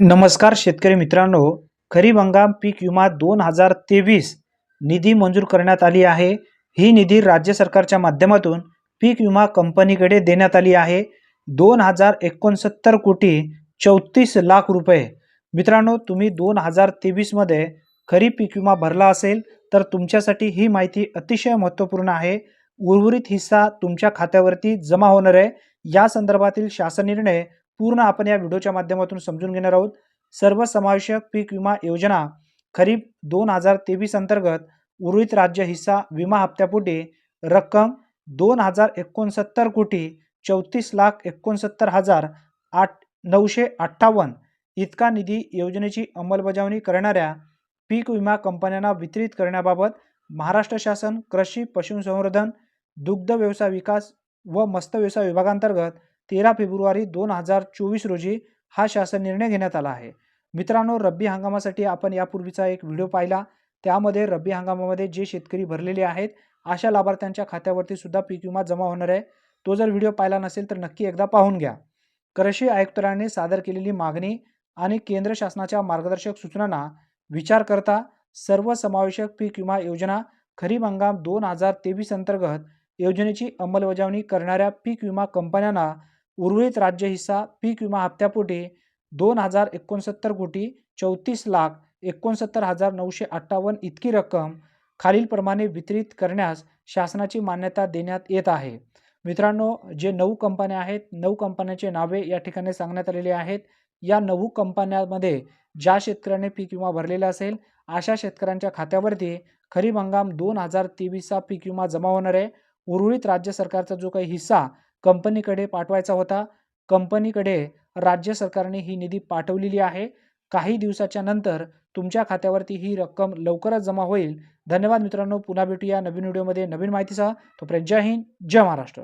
नमस्कार शेतकरी मित्रांनो खरीप हंगाम पीक विमा दोन हजार तेवीस निधी मंजूर करण्यात आली आहे. ही निधी राज्य सरकारच्या माध्यमातून पीक विमा कंपनीकडे देण्यात आली आहे. दोन हजार एकोणसत्तर कोटी चौतीस लाख रुपये. मित्रांनो तुम्ही दोन हजार तेवीसमध्ये खरीप पीक विमा भरला असेल तर तुमच्यासाठी ही माहिती अतिशय महत्त्वपूर्ण आहे. उर्वरित हिस्सा तुमच्या खात्यावरती जमा होणार आहे. या संदर्भातील शासन निर्णय पूर्ण आपण या व्हिडिओच्या माध्यमातून समजून घेणार आहोत. सर्व समावेशक पीक विमा योजना खरीप दोन हजार तेवीस अंतर्गत उर्वरित राज्य हिस्सा विमा हप्त्यापोटी रक्कम दोन हजार एकोणसत्तर कोटी चौतीस लाख एकोणसत्तर हजार आठ नऊशे अठ्ठावन्न इतका निधी योजनेची अंमलबजावणी करणाऱ्या पीक विमा कंपन्यांना वितरित करण्याबाबत महाराष्ट्र शासन कृषी पशुसंवर्धन दुग्ध व्यवसाय विकास व मत्स्य व्यवसाय विभागांतर्गत तेरा फेब्रुवारी दोन हजार चोवीस रोजी हा शासन निर्णय घेण्यात आला आहे. मित्रांनो रब्बी हंगामासाठी आपण यापूर्वीचा एक व्हिडिओ पाहिला. त्यामध्ये रब्बी हंगामामध्ये जे शेतकरी भरलेले आहेत अशा लाभार्थ्यांच्या खात्यावरती सुद्धा पीक विमा जमा होणार आहे. तो जर व्हिडिओ पाहिला नसेल तर नक्की एकदा पाहून घ्या. कृषी आयुक्तांनी सादर केलेली मागणी आणि केंद्र शासनाच्या मार्गदर्शक सूचनांना विचार करता सर्वसमावेशक पीक विमा योजना खरीप हंगाम दोन हजार तेवीस अंतर्गत योजनेची अंमलबजावणी करणाऱ्या पीक विमा कंपन्यांना उर्वरित राज्य हिस्सा पीक विमा हप्त्यापोटी दोन हजार एकोणसत्तर कोटी चौतीस लाख एकोणसत्तर हजार नऊशे अठ्ठावन्न इतकी रक्कम खालीलप्रमाणे वितरित करण्यास शासनाची मान्यता देण्यात येत आहे. मित्रांनो जे नऊ कंपन्या आहेत नऊ कंपन्यांचे नावे या ठिकाणी सांगण्यात आलेली आहेत. या नऊ कंपन्यांमध्ये ज्या शेतकऱ्याने पीक विमा भरलेला असेल अशा शेतकऱ्यांच्या खात्यावरती खरीप हंगाम दोन हजार तेवीसचा पीक विमा जमा होणार आहे. उर्वरित राज्य सरकारचा जो काही हिस्सा कंपनीकडे पाठवायचा होता. कंपनीकडे राज्य सरकारने ही निधी पाठवलेली आहे. काही दिवसाच्या नंतर तुमच्या खात्यावरती ही रक्कम लवकरच जमा होईल. धन्यवाद मित्रांनो. पुन्हा भेटूया नवीन व्हिडिओमध्ये नवीन माहितीसह. तोपर्यंत जय हिंद जय महाराष्ट्र.